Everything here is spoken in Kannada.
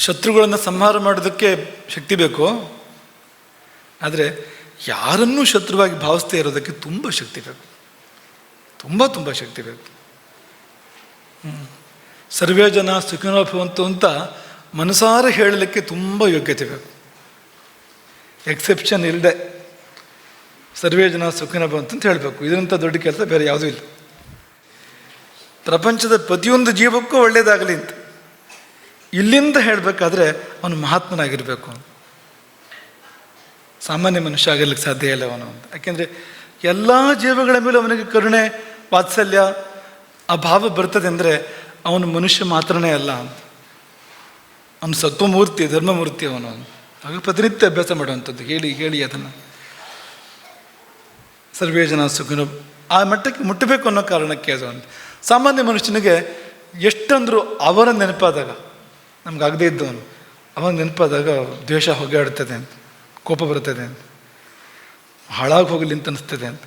ಶತ್ರುಗಳನ್ನು ಸಂಹಾರ ಮಾಡೋದಕ್ಕೆ ಶಕ್ತಿ ಬೇಕು. ಆದರೆ ಯಾರನ್ನೂ ಶತ್ರುವಾಗಿ ಭಾವಿಸ್ತೇ ಇರೋದಕ್ಕೆ ತುಂಬ ಶಕ್ತಿ ಬೇಕು. ತುಂಬ ತುಂಬ ಶಕ್ತಿ ಬೇಕು. ಸರ್ವೇ ಜನ ಸುಖಿನೋ ಭವಂತು ಅಂತ ಮನಸಾರ ಹೇಳಲಿಕ್ಕೆ ತುಂಬ ಯೋಗ್ಯತೆ ಬೇಕು. ಎಕ್ಸೆಪ್ಷನ್ ಇಲ್ಲದೆ ಸರ್ವೇ ಜನ ಸುಖಿನ ಅಂತ ಹೇಳಬೇಕು. ಇದರಂಥ ದೊಡ್ಡ ಕೆಲಸ ಬೇರೆ ಯಾವುದೂ ಇಲ್ಲ. ಪ್ರಪಂಚದ ಪ್ರತಿಯೊಂದು ಜೀವಕ್ಕೂ ಒಳ್ಳೆಯದಾಗಲಿ ಅಂತ. ಇಲ್ಲಿಂದ ಹೇಳಬೇಕಾದ್ರೆ ಅವನು ಮಹಾತ್ಮನಾಗಿರಬೇಕು ಸಾಮಾನ್ಯ ಮನುಷ್ಯ ಆಗಿರ್ಲಿಕ್ಕೆ ಸಾಧ್ಯ ಇಲ್ಲ ಅವನು ಅಂತ. ಯಾಕೆಂದರೆ ಎಲ್ಲ ಜೀವಗಳ ಮೇಲೆ ಅವನಿಗೆ ಕರುಣೆ, ವಾತ್ಸಲ್ಯ ಆ ಭಾವ ಬರ್ತದೆ ಅಂದರೆ ಅವನು ಮನುಷ್ಯ ಮಾತ್ರನೇ ಅಲ್ಲ ಅಂತ. ಅವನು ಸತ್ವಮೂರ್ತಿ, ಧರ್ಮಮೂರ್ತಿ ಅವನು ಆಗ ಪ್ರತಿನಿತ್ಯ ಅಭ್ಯಾಸ ಮಾಡುವಂಥದ್ದು. ಹೇಳಿ ಹೇಳಿ ಅದನ್ನು. ಸರ್ವೇ ಜನ ಸುಖನು. ಆ ಮಟ್ಟಕ್ಕೆ ಮುಟ್ಟಬೇಕು ಅನ್ನೋ ಕಾರಣಕ್ಕೆ ಅದು ಸಾಮಾನ್ಯ ಮನುಷ್ಯನಿಗೆ ಎಷ್ಟಂದ್ರೂ ಅವರ ನೆನಪಾದಾಗ ನಮ್ಗೆ ಆಗದೇ ಇದ್ದವನು ಅವಾಗ ನೆನಪಾದಾಗ ದ್ವೇಷ ಹೊಗೆಯಾಡುತ್ತದೆ ಅಂತ, ಕೋಪ ಬರ್ತದೆ ಅಂತ. ಹಾಳಾಗಿ ಹೋಗಲಿ ಅಂತ ಅನಿಸ್ತದೆ ಅಂತ.